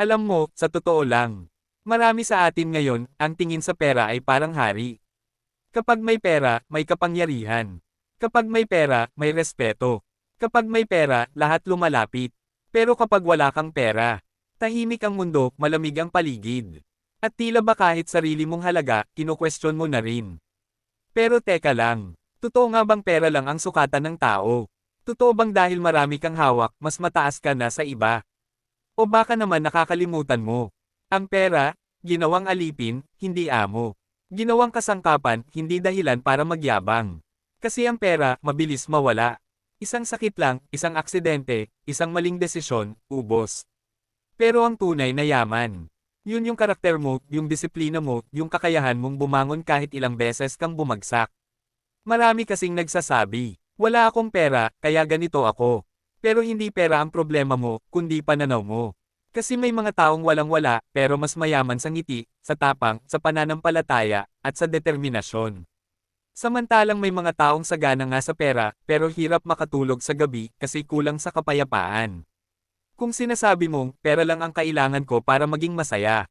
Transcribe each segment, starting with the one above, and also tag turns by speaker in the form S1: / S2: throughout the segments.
S1: Alam mo, sa totoo lang, marami sa atin ngayon, ang tingin sa pera ay parang hari. Kapag may pera, may kapangyarihan. Kapag may pera, may respeto. Kapag may pera, lahat lumalapit. Pero kapag wala kang pera, tahimik ang mundo, malamig ang paligid. At tila ba kahit sarili mong halaga, kino-question mo na rin. Pero teka lang, totoo nga bang pera lang ang sukatan ng tao? Totoo bang dahil marami kang hawak, mas mataas ka na sa iba? O baka naman nakakalimutan mo? Ang pera, ginawang alipin, hindi amo. Ginawang kasangkapan, hindi dahilan para magyabang. Kasi ang pera, mabilis mawala. Isang sakit lang, isang aksidente, isang maling desisyon, ubos. Pero ang tunay na yaman, yun yung karakter mo, yung disiplina mo, yung kakayahan mong bumangon kahit ilang beses kang bumagsak. Marami kasing nagsasabi, wala akong pera, kaya ganito ako. Pero hindi pera ang problema mo, kundi pananaw mo. Kasi may mga taong walang-wala, pero mas mayaman sa ngiti, sa tapang, sa pananampalataya, at sa determinasyon. Samantalang may mga taong sagana nga sa pera, pero hirap makatulog sa gabi kasi kulang sa kapayapaan. Kung sinasabi mong, pera lang ang kailangan ko para maging masaya.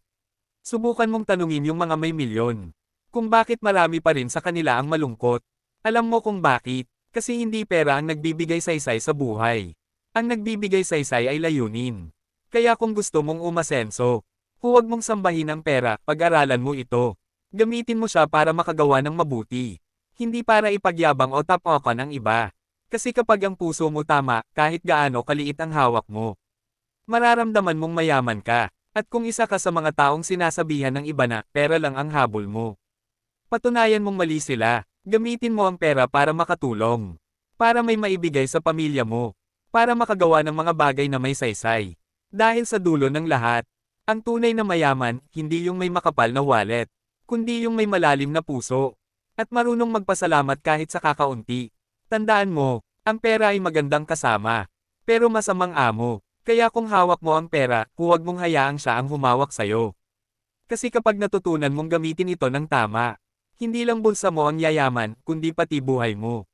S1: Subukan mong tanungin yung mga may milyon. Kung bakit marami pa rin sa kanila ang malungkot. Alam mo kung bakit, kasi hindi pera ang nagbibigay saysay sa buhay. Ang nagbibigay saysay ay layunin. Kaya kung gusto mong umasenso, huwag mong sambahin ang pera, pag-aralan mo ito. Gamitin mo siya para makagawa ng mabuti. Hindi para ipagyabang o tapokan ang iba. Kasi kapag ang puso mo tama, kahit gaano kaliit ang hawak mo, mararamdaman mong mayaman ka. At kung isa ka sa mga taong sinasabihan ng iba na, pera lang ang habol mo. Patunayan mong mali sila. Gamitin mo ang pera para makatulong. Para may maibigay sa pamilya mo. Para makagawa ng mga bagay na may saysay. Dahil sa dulo ng lahat, ang tunay na mayaman, hindi yung may makapal na wallet, kundi yung may malalim na puso. At marunong magpasalamat kahit sa kakaunti. Tandaan mo, ang pera ay magandang kasama. Pero masamang amo. Kaya kung hawak mo ang pera, huwag mong hayaang siya ang humawak sa'yo. Kasi kapag natutunan mong gamitin ito ng tama, hindi lang bulsa mo ang yayaman, kundi pati buhay mo.